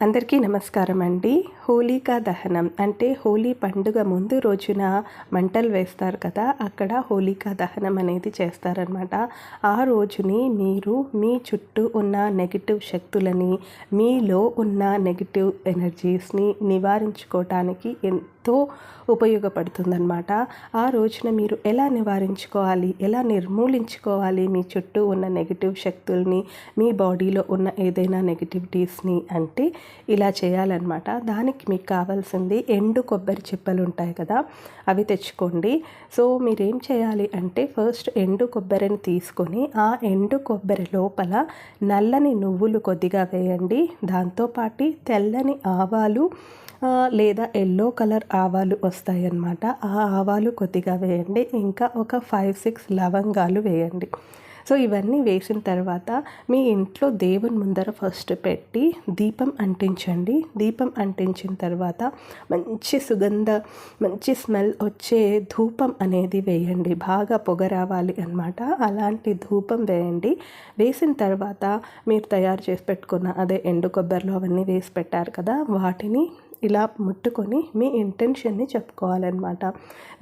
అందరికీ నమస్కారం అండి. హోలికా దహనం అంటే హోలీ పండుగ ముందు రోజున మంటలు వేస్తారు కదా అక్కడ హోలికా దహనం అనేది చేస్తారనమాట ఆ రోజుని మీరు మీ చుట్టూ ఉన్న నెగిటివ్ శక్తులని మీలో ఉన్న నెగిటివ్ ఎనర్జీస్ని నివారించుకోవటానికి ఎంతో ఉపయోగపడుతుందన్నమాట. ఆ రోజున మీరు ఎలా నివారించుకోవాలి? ఎలా నిర్మూలించుకోవాలి మీ చుట్టూ ఉన్న నెగిటివ్ శక్తుల్ని? మీ బాడీలో ఉన్న ఏదైనా నెగిటివిటీస్ని అంటే ఇలా చేయాలన్నమాట. దానికి మీకు కావాల్సింది ఎండు కొబ్బరి చిప్పలు ఉంటాయి కదా అవి తెచ్చుకోండి. సో మీరేం చేయాలి అంటే ఫస్ట్ ఎండు కొబ్బరిని తీసుకొని ఆ ఎండు కొబ్బరి లోపల నల్లని నువ్వులు కొద్దిగా వేయండి. దాంతోపాటు తెల్లని ఆవాలు లేదా ఎల్లో కలర్ ఆవాలు వస్తాయి అన్నమాట ఆ ఆవాలు కొద్దిగా వేయండి. ఇంకా ఒక ఫైవ్ సిక్స్ లవంగాలు వేయండి. సో ఇవన్నీ వేసిన తర్వాత మీ ఇంట్లో దేవుని ముందర ఫస్ట్ పెట్టి దీపం అంటించండి. దీపం అంటించిన తర్వాత మంచి సుగంధ మంచి స్మెల్ వచ్చే ధూపం అనేది వేయండి. బాగా పొగ రావాలి అనమాట అలాంటి ధూపం వేయండి. వేసిన తర్వాత మీరు తయారు చేసి పెట్టుకున్న అదే ఎండు కొబ్బరిలో అవన్నీ వేసి పెట్టారు కదా వాటిని ఇలా ముట్టుకొని మీ ఇంటెన్షన్ని చెప్పుకోవాలన్నమాట.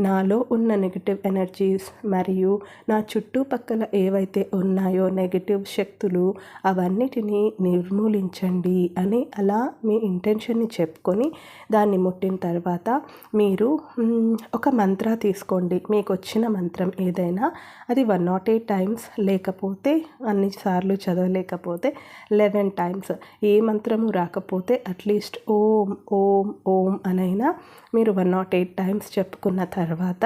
నాలో ఉన్న నెగిటివ్ ఎనర్జీస్ మరియు నా చుట్టుపక్కల ఏవైతే ఉన్నాయో నెగిటివ్ శక్తులు అవన్నిటినీ నిర్మూలించండి అని అలా మీ ఇంటెన్షన్ని చెప్పుకొని దాన్ని ముట్టిన తర్వాత మీరు ఒక మంత్ర తీసుకోండి. మీకు వచ్చిన మంత్రం ఏదైనా అది వన్ నాట్ ఎయిట్ టైమ్స్ లేకపోతే అన్నిసార్లు చదవలేకపోతే లెవెన్ టైమ్స్ ఏ మంత్రము రాకపోతే అట్లీస్ట్ ఓం ఓం ఓం ఓం అనైనా మీరు వన్ నాట్ ఎయిట్ టైమ్స్ చెప్పుకున్న తర్వాత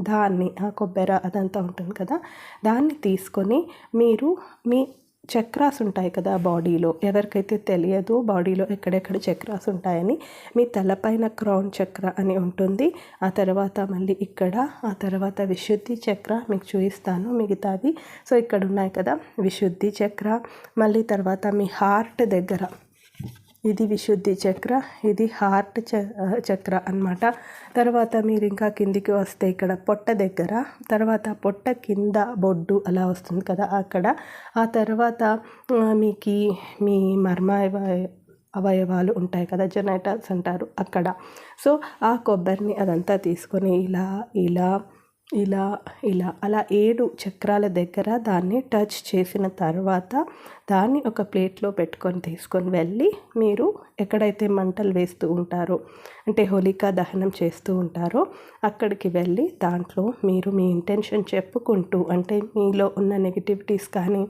దాన్ని ఆ కొబ్బెర అదంతా ఉంటుంది కదా దాన్ని తీసుకొని మీరు మీ చక్రాస్ ఉంటాయి కదా బాడీలో ఎవరికైతే తెలియదు బాడీలో ఎక్కడెక్కడ చక్రాస్ ఉంటాయని మీ తలపైన క్రౌన్ చక్ర అని ఉంటుంది. ఆ తర్వాత మళ్ళీ ఇక్కడ ఆ తర్వాత విశుద్ధి చక్ర మీకు చూపిస్తాను మిగతాది సో ఇక్కడ ఉన్నాయి కదా విశుద్ధి చక్ర మళ్ళీ తర్వాత మీ హార్ట్ దగ్గర ఇది విశుద్ధి చక్ర ఇది హార్ట్ చక్ర అనమాట తర్వాత మీరు ఇంకా కిందికి వస్తే ఇక్కడ పొట్ట దగ్గర తర్వాత పొట్ట కింద బొడ్డు అలా వస్తుంది కదా అక్కడ. ఆ తర్వాత మీకు మీ మర్మ అవయవాలు ఉంటాయి కదా జెనైటల్స్ అంటారు అక్కడ. సో ఆ కొబ్బరిని అదంతా తీసుకొని ఇలా ఇలా ఇలా ఇలా అలా ఏడు చక్రాల దగ్గర దాన్ని టచ్ చేసిన తర్వాత దాన్ని ఒక ప్లేట్లో పెట్టుకొని తీసుకొని వెళ్ళి మీరు ఎక్కడైతే మంటలు వేస్తూ ఉంటారో అంటే హోలికా దహనం చేస్తూ ఉంటారో అక్కడికి వెళ్ళి దాంట్లో మీరు మీ ఇంటెన్షన్ చెప్పుకుంటూ అంటే మీలో ఉన్న నెగిటివిటీస్ కానీ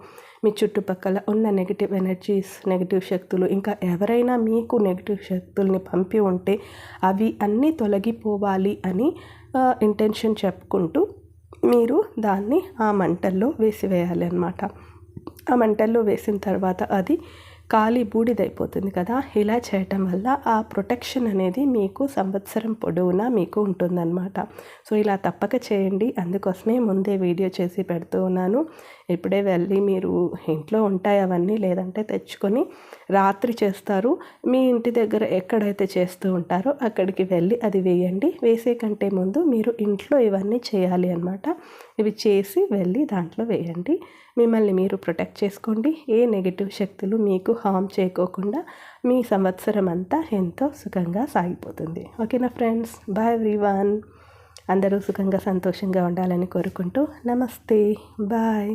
మీ చుట్టుపక్కల ఉన్న నెగిటివ్ ఎనర్జీస్ నెగిటివ్ శక్తులు ఇంకా ఎవరైనా మీకు నెగిటివ్ శక్తుల్ని పంపి ఉంటే అవి అన్నీ తొలగిపోవాలి అని ఇంటెన్షన్ చెప్పుకుంటూ మీరు దాన్ని ఆ మంటల్లో వేసివేయాలి అనమాట ఆ మంటల్లో వేసిన తర్వాత అది కాలి బూడిదైపోతుంది కదా. ఇలా చేయటం వల్ల ఆ ప్రొటెక్షన్ అనేది మీకు సంవత్సరం పొడవునా మీకు ఉంటుందన్నమాట. సో ఇలా తప్పక చేయండి. అందుకోసమే ముందే వీడియో చేసి పెడుతూ ఉన్నాను. ఇప్పుడే వెళ్ళి మీరు ఇంట్లో ఉంటాయి అవన్నీ లేదంటే తెచ్చుకొని రాత్రి చేస్తారు. మీ ఇంటి దగ్గర ఎక్కడైతే చేస్తూ ఉంటారో అక్కడికి వెళ్ళి అది వేయండి. వేసే కంటే ముందు మీరు ఇంట్లో ఇవన్నీ చేయాలి అనమాట ఇవి చేసి వెళ్ళి దాంట్లో వేయండి. మిమ్మల్ని మీరు ప్రొటెక్ట్ చేసుకోండి. ఏ నెగిటివ్ శక్తులు మీకు హామ్ చేయకోకుండా మీ సంవత్సరం అంతా ఎంతో సుఖంగా సాగిపోతుంది. ఓకేనా ఫ్రెండ్స్ బాయ్ ఎవ్రీవన్ అందరూ సుఖంగా సంతోషంగా ఉండాలని కోరుకుంటూ నమస్తే. బాయ్